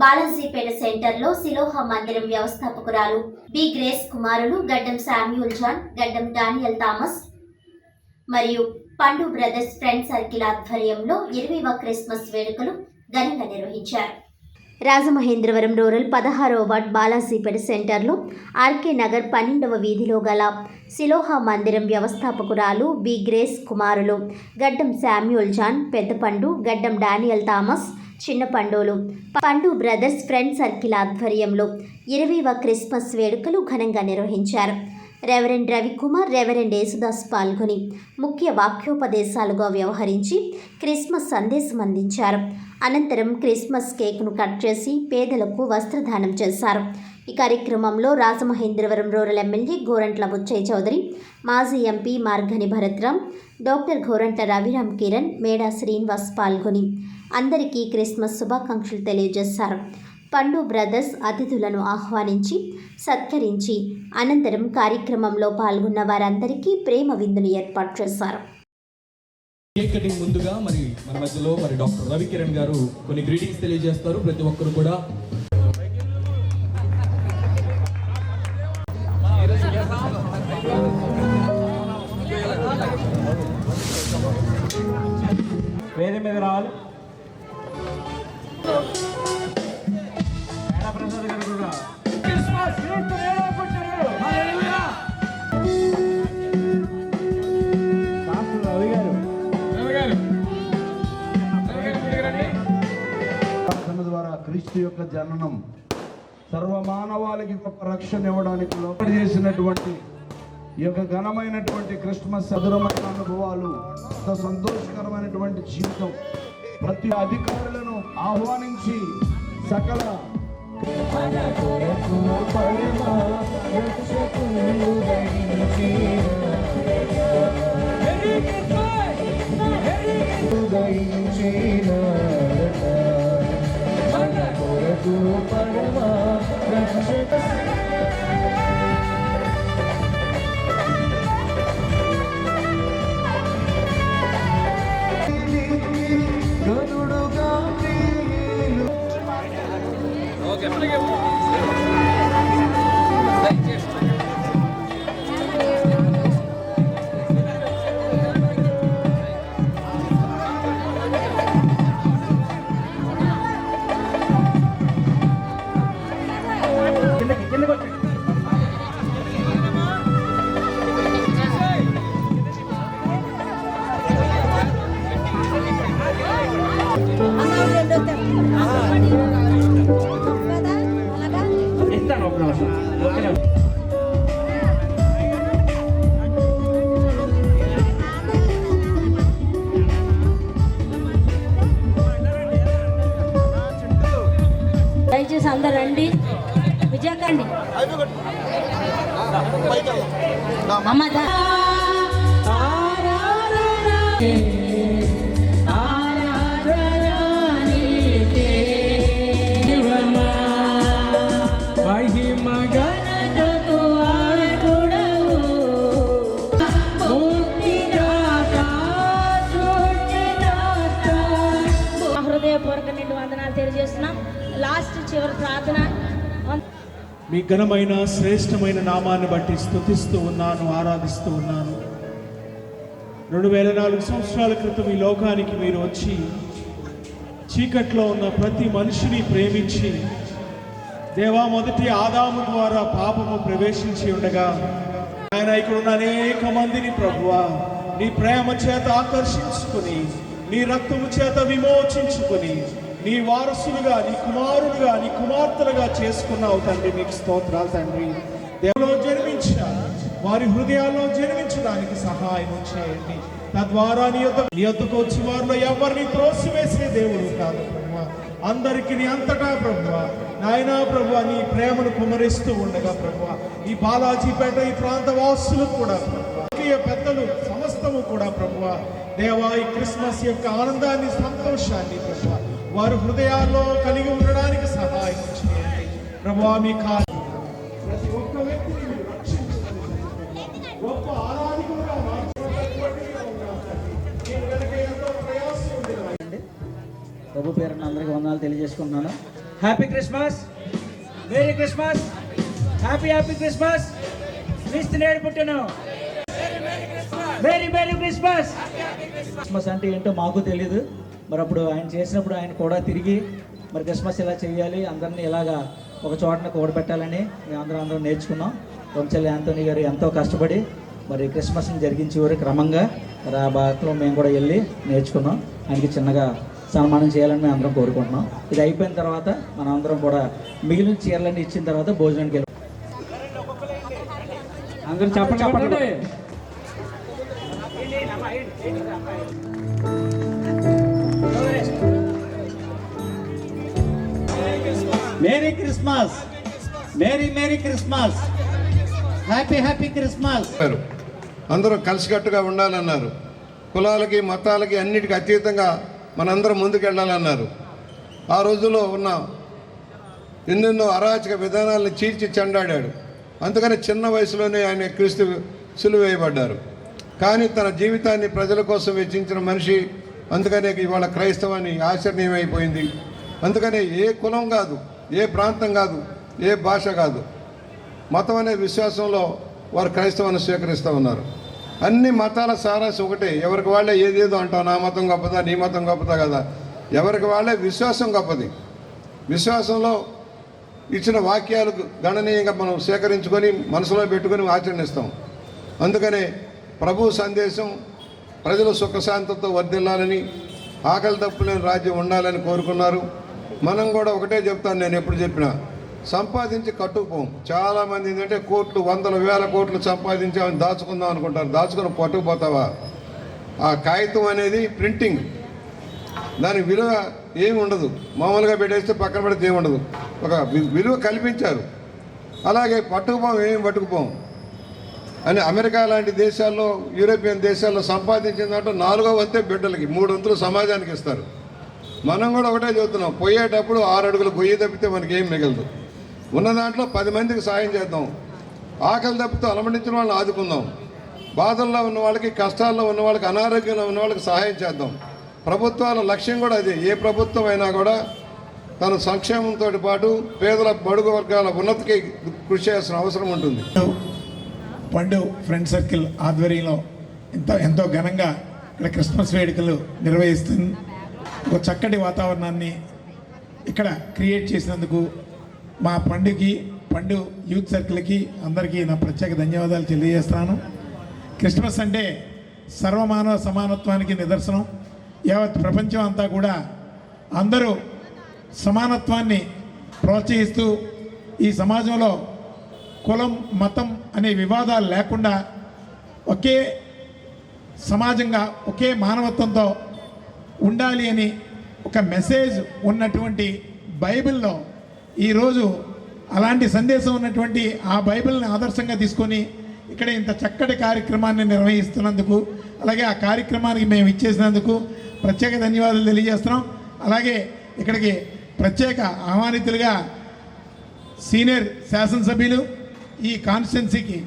బాలాజీపేట సెంటర్లో శిలోహ మందిరం వ్యవస్థాపకురాలు B Grace కుమారులు Gaddam Samuel John Gaddam Daniel Thomas మరియు పండు బ్రదర్స్ ఫ్రెండ్ సర్కిల్ ఆధ్వర్యంలో ఇరవైవ క్రిస్మస్ వేడుకలు ఘనంగా నిర్వహించారు. రాజమహేంద్రవరం రూరల్ పదహారవ వార్డ్ బాలాజీపేట సెంటర్లో ఆర్కే నగర్ పన్నెండవ వీధిలో గల శిలోహ మందిరం వ్యవస్థాపకురాలు బి గ్రేస్ కుమారులు గడ్డం శామ్యూల్ జాన్ పెద్దపండు గడ్డం డానియల్ థామస్ చిన్న పండోలు. పండు బ్రదర్స్ ఫ్రెండ్ సర్కిల్ ఆధ్వర్యంలో ఇరవైవ క్రిస్మస్ వేడుకలు ఘనంగా నిర్వహించారు. రెవరెండ్ రవికుమార్ రెవరెండ్ యేసుదాస్ పాల్గొని ముఖ్య వాక్యోపదేశాలుగా వ్యవహరించి క్రిస్మస్ సందేశం అందించారు. అనంతరం క్రిస్మస్ కేక్ను కట్ చేసి పేదలకు వస్త్రదానం చేశారు. ఈ కార్యక్రమంలో రాజమహేంద్రవరం రూరల్ ఎమ్మెల్యే గోరంట్ల బుచ్చయ్య చౌదరి మాజీ ఎంపీ మార్గని భరత్రామ్ డాక్టర్ గోరంట్ల రవిరామ్ కిరణ్ మేడా శ్రీనివాస్ పాల్గొని అందరికీ క్రిస్మస్ శుభాకాంక్షలు తెలియజేశారు. పండు బ్రదర్స్ అతిథులను ఆహ్వానించి సత్కరించి అనంతరం కార్యక్రమంలో పాల్గొన్న వారందరికీ ప్రేమ విందును ఏర్పాటు చేశారు. కేక్ కటింగ్ ముందుగా మరి మన మధ్యలో మరి డాక్టర్ రవికిరణ్ గారు కొన్ని గ్రీటింగ్స్ తెలియజేస్తారు. ప్రతి ఒక్కరు కూడా వేరే మీద రావాలి. మేడా ప్రసాద్ గారు కూడా క్రిస్మస్ ద్వారా క్రీస్తు యొక్క జననం సర్వ మానవాళికి గొప్ప రక్షణ ఇవ్వడానికి లోపలి చేసినటువంటి ఈ యొక్క ఘనమైనటువంటి క్రిస్మస్ సదురమైన అనుభవాలు ఎంతో సంతోషకరమైనటువంటి జీవితం ప్రతి అధికారులను ఆహ్వానించి సకల ఉదయించేనా అమ్మ దా- మా హృదయపూర్వక నిండు వందనాలు తెలియజేస్తున్నాం. లాస్ట్ చివరి ప్రార్థన. మీ ఘనమైన శ్రేష్టమైన నామాన్ని బట్టి స్తుతిస్తూ ఉన్నాను ఆరాధిస్తూ ఉన్నాను. రెండు వేల నాలుగు సంవత్సరాల క్రితం ఈ లోకానికి మీరు వచ్చి చీకట్లో ఉన్న ప్రతి మనిషిని ప్రేమించి దేవా మొదటి ఆదాము ద్వారా పాపము ప్రవేశించి ఉండగా ఆయన ఇక్కడ ఉన్న అనేక మందిని ప్రభువా నీ ప్రేమ చేత ఆకర్షించుకుని నీ రక్తము చేత విమోచించుకుని నీ వారసులుగా నీ కుమారులుగా నీ కుమార్తెలుగా చేసుకున్నావు తండ్రి. నీకు స్తోత్రాలు తండ్రి. దేవులో జన్మించిన వారి హృదయాల్లో జన్మించడానికి సహాయం చేయండి. తద్వారా నీ యొక్క నీ యొక్కకు వచ్చి వారిలో ఎవరిని త్రోసివేసే దేవుడు కాదు ప్రభు. అందరికి నీ అంతటా ప్రభు. నాయనా ప్రభు నీ ప్రేమను కుమరిస్తూ ఉండగా ప్రభు. ఈ బాలాజీపేట ఈ ప్రాంత వాసులు కూడా ప్రభు. రాజకీయ పెద్దలు సమస్తము కూడా ప్రభు. దేవా ఈ క్రిస్మస్ యొక్క ఆనందాన్ని సంతోషాన్ని ప్రభు. వారి హృదయాల్లో కలిగి ఉండడానికి సహాయం చేయండి. ప్రభు మీ కాదు ప్రతి ఒక్క వ్యక్తిని మీరు రక్షించండి. గొప్ప ఆరాధికులుగా. ప్రభు పేరున అందరికీ వందనాలు తెలియజేసుకుంటున్నాను. Happy Christmas merry Christmas happy happy Christmas క్రీస్తు నేడు పుట్టను. మేరీ మేరీ క్రిస్మస్ క్రిస్మస్ అంటే ఏంటో మాకు తెలియదు మరి అప్పుడు ఆయన చేసినప్పుడు ఆయన కూడా తిరిగి మరి క్రిస్మస్ ఇలా చేయాలి అందరినీ ఇలాగా ఒక చోటన కూడబెట్టాలని మేము అందరం అందరం నేర్చుకున్నాం. వంశల్లి యాంతోని గారు ఎంతో కష్టపడి మరి క్రిస్మస్ని జరిగించే వారు క్రమంగా మరి ఆ భాగంలో మేము కూడా వెళ్ళి నేర్చుకున్నాం. ఆయనకి చిన్నగా సన్మానం చేయాలని మేము అందరం కోరుకుంటున్నాం. ఇది అయిపోయిన తర్వాత మనం అందరం కూడా మిగిలిన చీరలన్నీ ఇచ్చిన తర్వాత భోజనానికి వెళ్ళి. అందరూ చెప్పండి. చెప్పండి. Merry Christmas merry merry Christmas happy happy Christmas అందరూ కలిసికట్టుగా ఉండాలన్నారు. కులాలకి మతాలకి అన్నిటికీ అతీతంగా మనందరం ముందుకెళ్ళాలన్నారు. ఆ రోజుల్లో ఉన్న ఎన్నెన్నో అరాచక విధానాలను చీల్చి చెండాడాడు. అందుకని చిన్న వయసులోనే ఆయన క్రీస్తు సులువేయబడ్డారు. కానీ తన జీవితాన్ని ప్రజల కోసం వెచ్చించిన మనిషి అందుకనే ఇవాళ క్రైస్తవాన్ని ఆచరణీయమైపోయింది అందుకనే ఏ కులం కాదు ఏ ప్రాంతం కాదు ఏ భాష కాదు. మతం అనే విశ్వాసంలో వారు క్రైస్తవాన్ని స్వీకరిస్తూ ఉన్నారు. అన్ని మతాల సారాంశం ఒకటే ఎవరికి వాళ్ళే ఏదేదో అంటావు నా మతం గొప్పదా నీ మతం గొప్పదా కదా. ఎవరికి వాళ్ళే విశ్వాసం గొప్పది. విశ్వాసంలో ఇచ్చిన వాక్యాలు గణనీయంగా మనం సేకరించుకొని మనసులో పెట్టుకొని ఆచరణిస్తాం. అందుకనే ప్రభు సందేశం ప్రజలు సుఖశాంతతో వర్ధిల్లాలని ఆకలి తప్పులేని రాజ్యం ఉండాలని కోరుకున్నారు. మనం కూడా ఒకటే చెప్తాను నేను ఎప్పుడు చెప్పినా. సంపాదించి కట్టుకుపోం. చాలామంది ఏంటంటే కోట్లు వందల వేల కోట్లు సంపాదించామని దాచుకుందాం అనుకుంటారు. దాచుకుని పట్టుకుపోతావా? ఆ కాగితం అనేది ప్రింటింగ్ దాని విలువ ఏమి ఉండదు మామూలుగా పెట్టేస్తే పక్కన పెడితే ఏమి ఉండదు ఒక విలువ కల్పించారు. అలాగే పట్టుకుపోం ఏం పట్టుకుపోం? అని అమెరికా లాంటి దేశాల్లో యూరోపియన్ దేశాల్లో సంపాదించిన దాంట్లో నాలుగో వంతే బిడ్డలకి మూడు వంతులు సమాజానికి ఇస్తారు. మనం కూడా ఒకటే చెబుతున్నాం పోయేటప్పుడు ఆరు అడుగులు గొయ్యి తప్పితే మనకి ఏం మిగలదు. ఉన్న దాంట్లో పది మందికి సాయం చేద్దాం. ఆకలి తప్పితే అలమటించిన వాళ్ళని ఆదుకుందాం. బాధల్లో ఉన్న వాళ్ళకి కష్టాల్లో ఉన్న వాళ్ళకి అనారోగ్యంలో ఉన్న వాళ్ళకి సహాయం చేద్దాం. ప్రభుత్వాల లక్ష్యం కూడా అదే. ఏ ప్రభుత్వం అయినా కూడా తన సంక్షేమంతో పాటు పేదల బడుగు వర్గాల ఉన్నతికి కృషి చేయాల్సిన అవసరం ఉంటుంది. పండు ఫ్రెండ్ సర్కిల్ ఆధ్వర్యంలో ఎంతో ఎంతో ఘనంగా ఇక్కడ క్రిస్మస్ వేడుకలు నిర్వహిస్తుంది ఒక చక్కటి వాతావరణాన్ని ఇక్కడ క్రియేట్ చేసినందుకు మా పండుకి పండు యూత్ సర్కిల్కి అందరికీ నా ప్రత్యేక ధన్యవాదాలు తెలియజేస్తున్నాను. క్రిస్మస్ అంటే సర్వమానవ సమానత్వానికి నిదర్శనం. యావత్ ప్రపంచం అంతా కూడా అందరూ సమానత్వాన్ని ప్రోత్సహిస్తూ ఈ సమాజంలో కులం మతం అనే వివాదాలు లేకుండా ఒకే సమాజంగా ఒకే మానవత్వంతో ఉండాలి అని ఒక మెసేజ్ ఉన్నటువంటి బైబిల్లో ఈరోజు అలాంటి సందేశం ఉన్నటువంటి ఆ బైబిల్ని ఆదర్శంగా తీసుకొని ఇక్కడ ఇంత చక్కటి కార్యక్రమాన్ని నిర్వహిస్తున్నందుకు అలాగే ఆ కార్యక్రమానికి మేము ఇచ్చేసినందుకు ప్రత్యేక ధన్యవాదాలు తెలియజేస్తున్నాం. అలాగే ఇక్కడికి ప్రత్యేక ఆహ్వానితులుగా సీనియర్ శాసనసభ్యులు ఈ కాన్స్టిట్యున్సీకి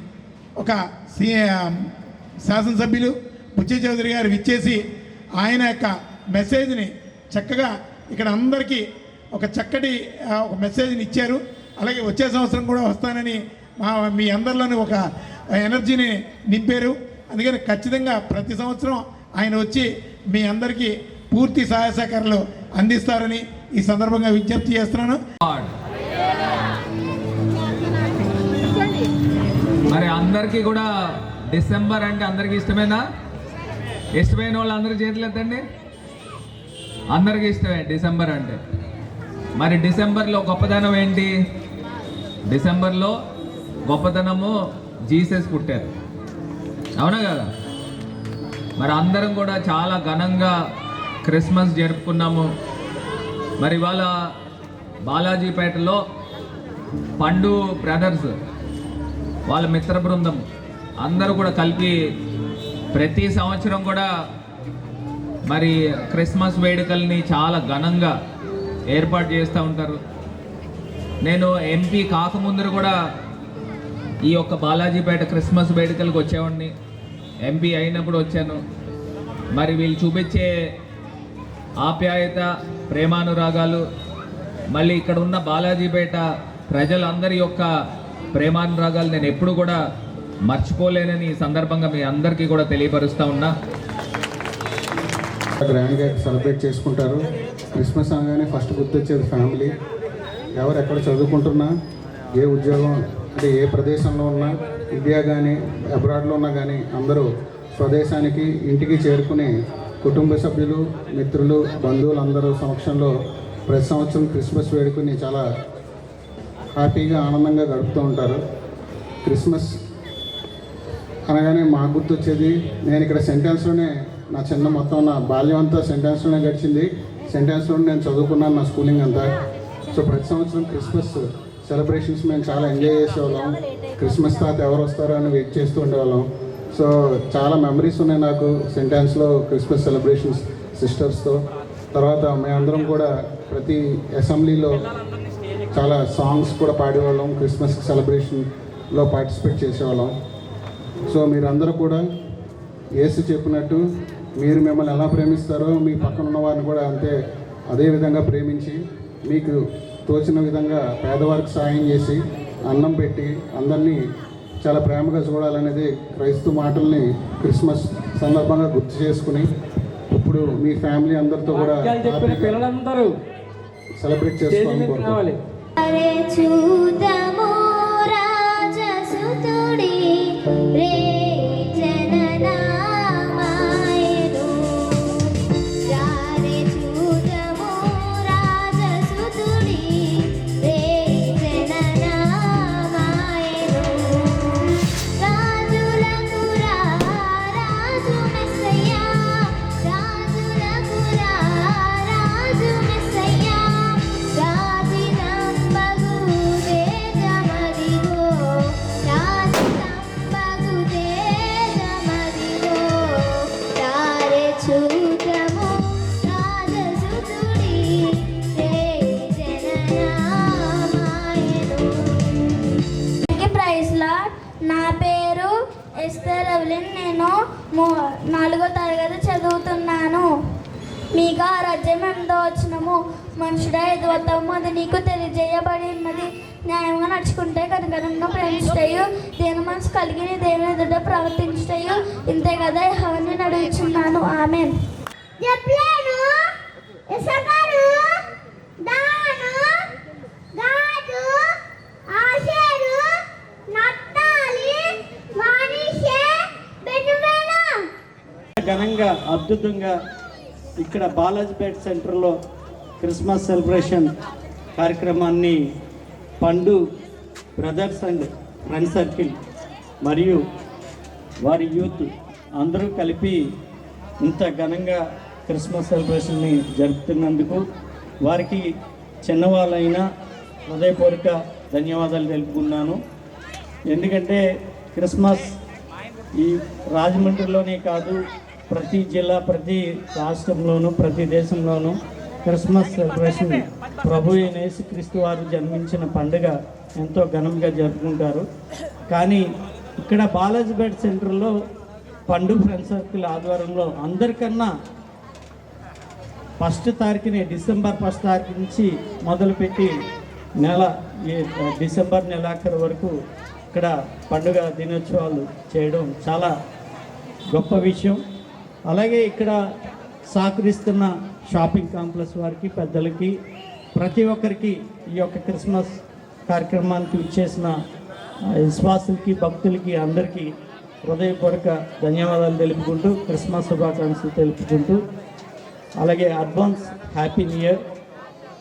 ఒక సీ శాసనసభ్యులు బుచ్చి చౌదరి గారు విచ్చేసి ఆయన యొక్క మెసేజ్ని చక్కగా ఇక్కడ అందరికీ ఒక చక్కటి ఒక మెసేజ్ని ఇచ్చారు. అలాగే వచ్చే సంవత్సరం కూడా వస్తానని మా మీ అందరిలోని ఒక ఎనర్జీని నింపారు. అందుకని ఖచ్చితంగా ప్రతి సంవత్సరం ఆయన వచ్చి మీ అందరికీ పూర్తి సహాయ సహకారాలు అందిస్తారని ఈ సందర్భంగా విజ్ఞప్తి చేస్తున్నాను. మరి అందరికీ కూడా డిసెంబర్ అంటే అందరికీ ఇష్టమేనా? ఇష్టమైన వాళ్ళు అందరూ చేతులు ఎత్తండి అందరికీ ఇష్టమే డిసెంబర్ అంటే. మరి డిసెంబర్లో గొప్పదనం ఏంటి? డిసెంబర్లో గొప్పతనము జీసస్ పుట్టారు. అవునా కదా? మరి అందరం కూడా చాలా ఘనంగా క్రిస్మస్ జరుపుకున్నాము. మరి ఇవాళ బాలాజీపేటలో పండు బ్రదర్స్ వాళ్ళ మిత్ర బృందం అందరూ కూడా కలిపి ప్రతి సంవత్సరం కూడా మరి క్రిస్మస్ వేడుకల్ని చాలా ఘనంగా ఏర్పాటు చేస్తూ ఉంటారు. నేను ఎంపీ కాకముందరు కూడా ఈ యొక్క బాలాజీపేట క్రిస్మస్ వేడుకలకు వచ్చేవాడిని. ఎంపీ అయినప్పుడు వచ్చాను. మరి వీళ్ళు చూపించే ఆప్యాయత ప్రేమానురాగాలు మళ్ళీ ఇక్కడ ఉన్న బాలాజీపేట ప్రజలందరి యొక్క ప్రేమానురాగాలు నేను ఎప్పుడు కూడా మర్చిపోలేనని ఈ సందర్భంగా మీ అందరికీ కూడా తెలియపరుస్తూ ఉన్నా. గ్రాండ్గా సెలబ్రేట్ చేసుకుంటారు. క్రిస్మస్ అనగానే ఫస్ట్ గుర్తొచ్చేది ఫ్యామిలీ. ఎవరు ఎక్కడ చదువుకుంటున్నా ఏ ఉద్యోగం అంటే ఏ ప్రదేశంలో ఉన్నా ఇండియా కానీ అబ్రాడ్లో ఉన్నా కానీ అందరూ స్వదేశానికి ఇంటికి చేరుకుని కుటుంబ సభ్యులు మిత్రులు బంధువులు అందరూ సమక్షంలో ప్రతి సంవత్సరం క్రిస్మస్ వేడుకని చాలా హ్యాపీగా ఆనందంగా గడుపుతూ ఉంటారు. క్రిస్మస్ అనగానే మాకు గుర్తొచ్చేది నేను ఇక్కడ సెంటెన్స్లోనే నా చిన్న మొత్తం నా బాల్యం అంతా సెంటెన్స్లోనే గడిచింది. సెంటెన్స్లో నేను చదువుకున్నాను నా స్కూలింగ్ అంతా. సో ప్రతి సంవత్సరం క్రిస్మస్ సెలబ్రేషన్స్ మేము చాలా ఎంజాయ్ చేసేవాళ్ళం. క్రిస్మస్ తాత ఎవరు వస్తారో అని వెయిట్ చేస్తూ ఉండేవాళ్ళం. సో చాలా మెమరీస్ ఉన్నాయి నాకు సెంటెన్స్లో క్రిస్మస్ సెలబ్రేషన్స్ సిస్టర్స్తో తర్వాత మేమందరం కూడా ప్రతి అసెంబ్లీలో చాలా సాంగ్స్ కూడా పాడేవాళ్ళం. క్రిస్మస్ సెలబ్రేషన్లో పార్టిసిపేట్ చేసేవాళ్ళం. సో మీరందరూ కూడా ఏసు చెప్పినట్టు మీరు మిమ్మల్ని ఎలా ప్రేమిస్తారో మీ పక్కన ఉన్న వారిని కూడా అంతే అదే విధంగా ప్రేమించి మీకు తోచిన విధంగా పేదవారికి సాయం చేసి అన్నం పెట్టి అందరినీ చాలా ప్రేమగా చూడాలనేది క్రైస్తవ మాటల్ని క్రిస్మస్ సందర్భంగా గుర్తు చేసుకుని ఇప్పుడు మీ ఫ్యామిలీ అందరితో కూడా పిల్లలందరూ సెలబ్రేట్ చేసుకోవాలని వచ్చినము మనుషుడ ఎదువతాము అది నీకు తెలియజేయబడి ఉన్నది న్యాయంగా నడుచుకుంటే కనుక ప్రేమిస్తాయు దేని మనసు కలిగి నీ దేవుని ఎదుట ప్రవర్తించుతాయు ఇంతే కదా అవన్నీ నడుచున్నాను ఆమె చెప్పలేను ఇసకను దాను గాడు ఆశేరు నట్టాలి మానిషే బెనుమేనా ఘనంగా అద్భుతంగా ఇక్కడ బాలాజీపేట సెంటర్లో క్రిస్మస్ సెలబ్రేషన్ కార్యక్రమాన్ని పండు బ్రదర్స్ అండ్ ఫ్రెండ్ సర్కిల్ మరియు వారి యూత్ అందరూ కలిపి ఇంత ఘనంగా క్రిస్మస్ సెలబ్రేషన్ని జరుపుతున్నందుకు వారికి చిన్నవాళ్ళైనా హృదయపూర్వక ధన్యవాదాలు తెలుపుకున్నాను ఎందుకంటే క్రిస్మస్ ఈ రాజమండ్రిలోనే కాదు ప్రతి జిల్లా ప్రతి రాష్ట్రంలోనూ ప్రతి దేశంలోనూ క్రిస్మస్ సెలబ్రేషన్ ప్రభు అయిన యేసుక్రీస్తు వారు జన్మించిన పండుగ ఎంతో ఘనంగా జరుపుకుంటారు. కానీ ఇక్కడ బాలాజీపేట సెంటర్లో పండు ఫ్రెండ్ సర్కిల్ ఆధ్వర్యంలో అందరికన్నా ఫస్ట్ తారీఖుని డిసెంబర్ ఫస్ట్ తారీఖు నుంచి మొదలుపెట్టి నెల ఈ డిసెంబర్ నెలాఖరు వరకు ఇక్కడ పండుగ దినోత్సవాలు చేయడం చాలా గొప్ప విషయం. అలాగే ఇక్కడ సహకరిస్తున్న షాపింగ్ కాంప్లెక్స్ వారికి పెద్దలకి ప్రతి ఒక్కరికి ఈ యొక్క క్రిస్మస్ కార్యక్రమానికి ఇచ్చేసిన విశ్వాసులకి భక్తులకి అందరికీ హృదయపూర్వక ధన్యవాదాలు తెలుపుకుంటూ క్రిస్మస్ శుభాకాంక్షలు తెలుపుకుంటూ అలాగే అడ్వాన్స్ హ్యాపీ న్యూ ఇయర్.